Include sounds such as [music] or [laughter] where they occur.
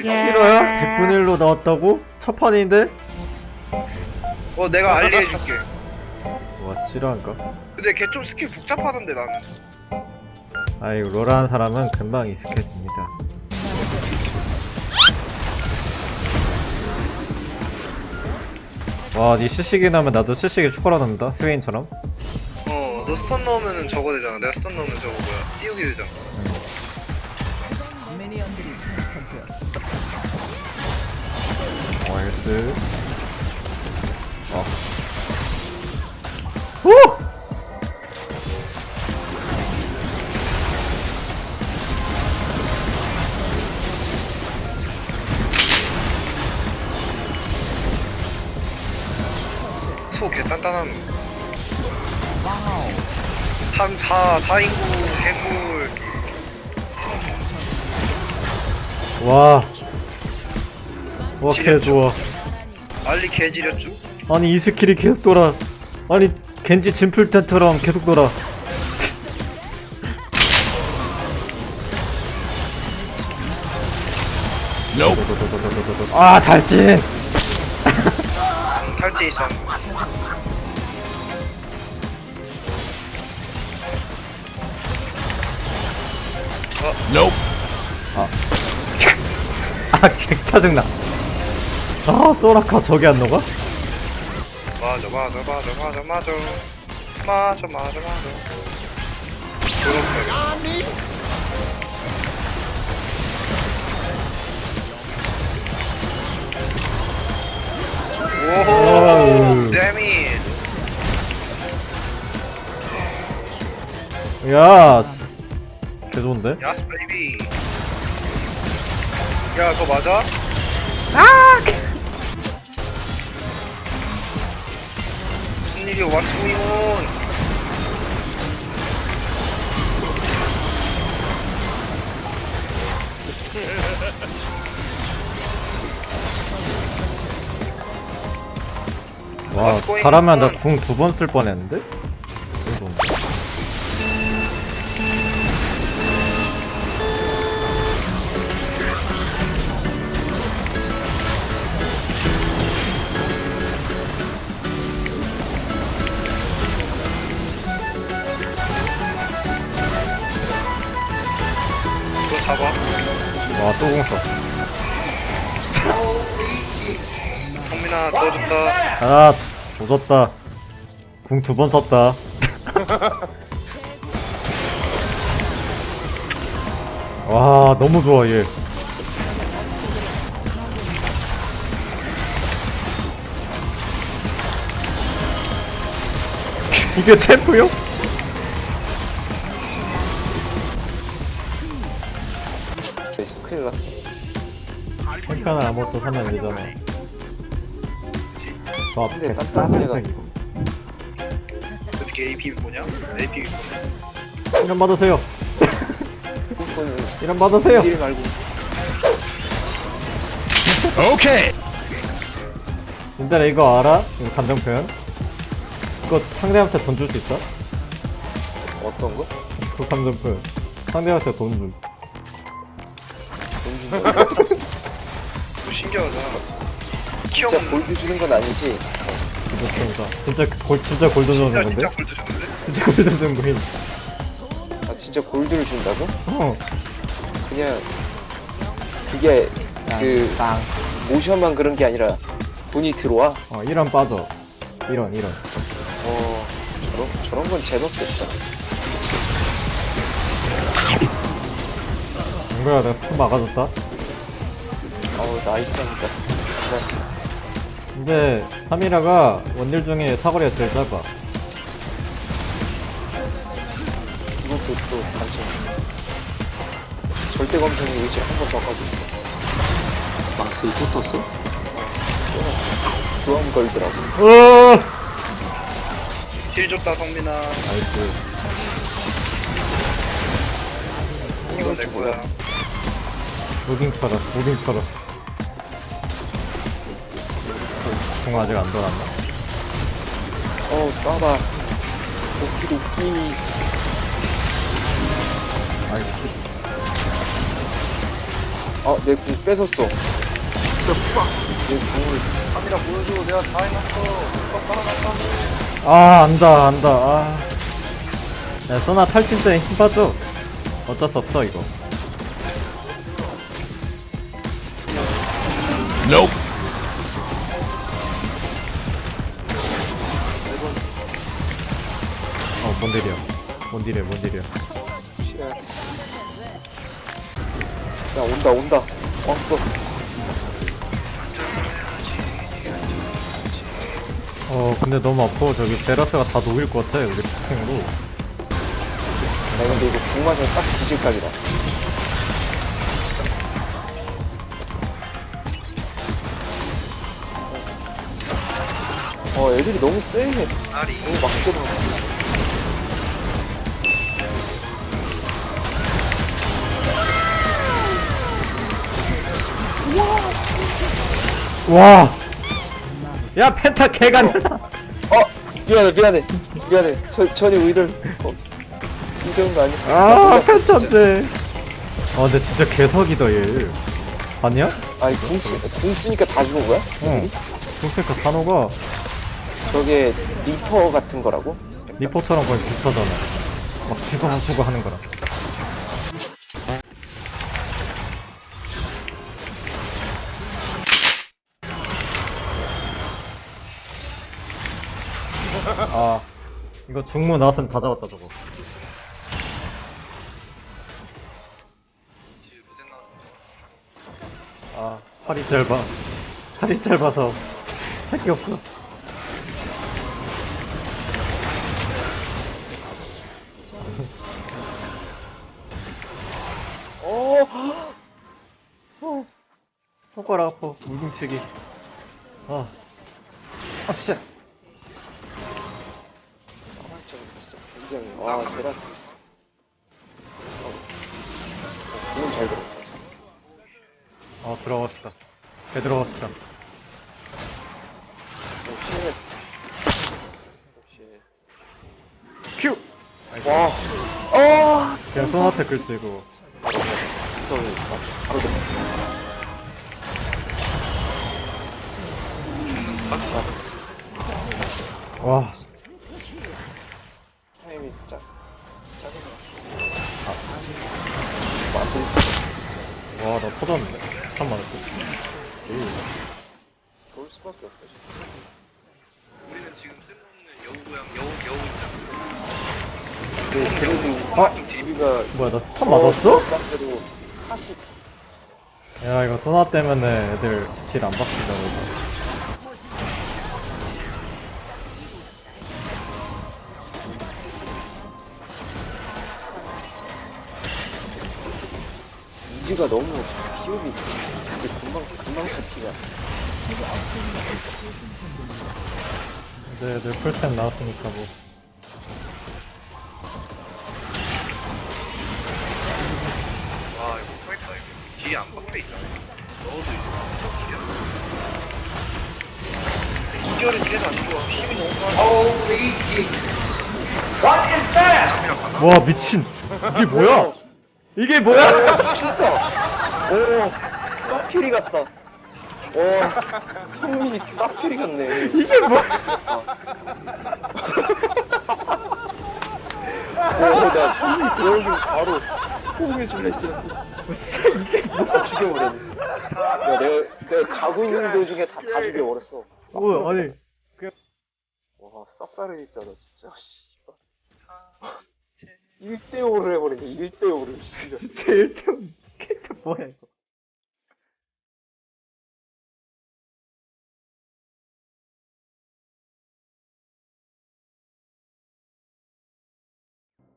싫어요? 100분의 1로 나왔다고? 첫 판인데? 어 내가 알리해줄게. 와 싫어한가? 근데 걔 좀 스킬 복잡하던데 나는. 아이 롤하는 사람은 금방 익숙해집니다. 와니 실시기 나면 나도 실시기 추가로 넣는다? 스웨인처럼? 어너 스턴 넣으면 저거 되잖아. 내가 스턴 넣으면 저거 뭐야? 띄우기 되잖아. 미니언들이 생성되었습니다. 나이스 어. 오! 소개 단단한 3, 4, 4인구 괴물 와. 와, 개 좋아. 알리 개지렸죠? 아니, 이 스킬이 계속 돌아. 아니, 겐지 진풀 텐트랑 계속 돌아. 아, 달진! 응, 탈지 있어 아, 개 짜증나. 아, 소라카 저기 안 녹아? 맞아 맞아 맞아 맞아 맞아 맞아 맞아 맞아 그렇게. 오호 데밋 야, 스- 개 좋은데? 야스 베이비 야 그거 맞아? 무슨 일이야 What's going on 와, 잘하면 나? 궁 두 번 쓸 뻔했는데? 써. 성민아 도와줬다 아, 조졌다. 궁 두 번 썼다. [laughs] 와, 너무 좋아, 얘. [laughs] 이게 챔프요? 챔프는 아무것도 사면 안 되잖아. 저 근데 앞에 딴딴한 데가- 쌍짝이고. 어떻게 AP 뭐냐? AP 뭐냐? 이런 받으세요. 이런 받으세요. 일 말고 근데 이거 알아? 이거 감정 표현? 이거 상대한테 돈 줄 수 있어? 어떤 거? 그 감정 표현. 상대한테 돈 줄. 돈 준다고? 뭐 신기하다 진짜 골드 주는 건 아니지. 그렇습니다. 진짜 골 진짜 골드 주는 진짜 건데? 진짜 골드 줬는데? 진짜 골드 주는 거임. 아 진짜 골드를 준다고? 어. 그냥 그게 그 땅. 모션만 그런 게 아니라 돈이 들어와. 어 이런 빠져. 이런 이런. 어 저런 저런 건 재수없다. 뭔가야 내가 스톱 막아줬다. 아우 나이스합니다. 네. 근데 카미라가 원딜 중에 사거리가 제일 짧아. 이것도 또 단점. 절대 검색이 의지 한번 더 가고 있어. 마스 이거 떴어? 그럼 걸더라고. 어. 힐 줬다 성민아 나이스. 이건 내 거야 무빙 쳐라. 무빙 쳐라. 공 아직 안 돌았나? 어 싸봐. 도끼 도끼니. 아이씨. 아, 내궁 뺏었어. 내 궁을. 카미라 보여줘 내가 다 해놨어 떡 깔아놨다고 아 안다 안다 아. 야 소나 탈진 때 힘 빠져 어쩔 수 없어 이거 어 뭔 일이야 뭔 일이야 뭔 싫어. 야, 온다, 온다. 왔어. 어 근데 너무 아파 저기 제라스가 다 녹일 것 같아 우리 폭행으로 나 근데 이거 궁 맞으면 딱 기질각이다. 어, 애들이 너무 세. 아리 너무 막 들어. 와! 야 펜타 개간 어! 미안해, 미안해. 미안해. 저, 전혀 의도를, 어, 의도한 거 아니었어. 아 펜타인데 아 근데 진짜 개석이다 얘 봤냐? 아니, 궁, 쓰, 궁 쓰니까 다 죽은 거야? 응 그러니까 단호가 저게 리퍼 같은 거라고? 리포터랑 거의 비슷하잖아 막 죽어 죽어 하는 거라 이거 중무 나왔으면 다 잡았다 저거. 아 팔이 짧아 팔이 짧아서 할 게 없어. 어! 손가락 아파. 물궁치기. 아. 아 씨 굉장히, 와, 제라. 어, 어, 궁은 잘 들었다. 아 들어갔다 개 들어갔다 역시. 역시. 큐 와. 어! 그냥 소나타 글쓰고 바로, 바로, 바로 들어. 와 나 터졌는데. 참 많았어. 그럴 수밖에 없어. 우리는 지금 쓸모없는 여우 고양 여우 여우 근데 그래도 아! 우리가 뭐야, 나 스턴 맞았어? 상대로 40 야, 이거 소나 때문에 애들 딜안 그래 지가 너무 피업이 근데 금방 금방 잡히냐. 이제 애들 풀템 나왔으니까 뭐. 와 이거 파이터 이거 뒤에 안 박혀 있잖아 넣어도 뒤에 기결이 뒤에서 안 좋아 힘이 너무 많아 와, 미친. 이게 뭐야? 이게 뭐야? 진짜. 오 사피리 같다. 와 성민이 사피리 같네. 이게 뭐야? 오 나 성민이 들어오길 바로 호응해 줄래 했었는데. 이게 뭐야? 다 죽여버렸네. 야, 내가, 내가 가고 있는 도중에 다, 다 죽여버렸어. 뭐, 아니. 와, 쌉싸르니짜다, 진짜, 씨발. 1대5를 해버리네, 1대5를, 진짜. 진짜 1등 [laughs] 캐릭터 뭐야, 이거.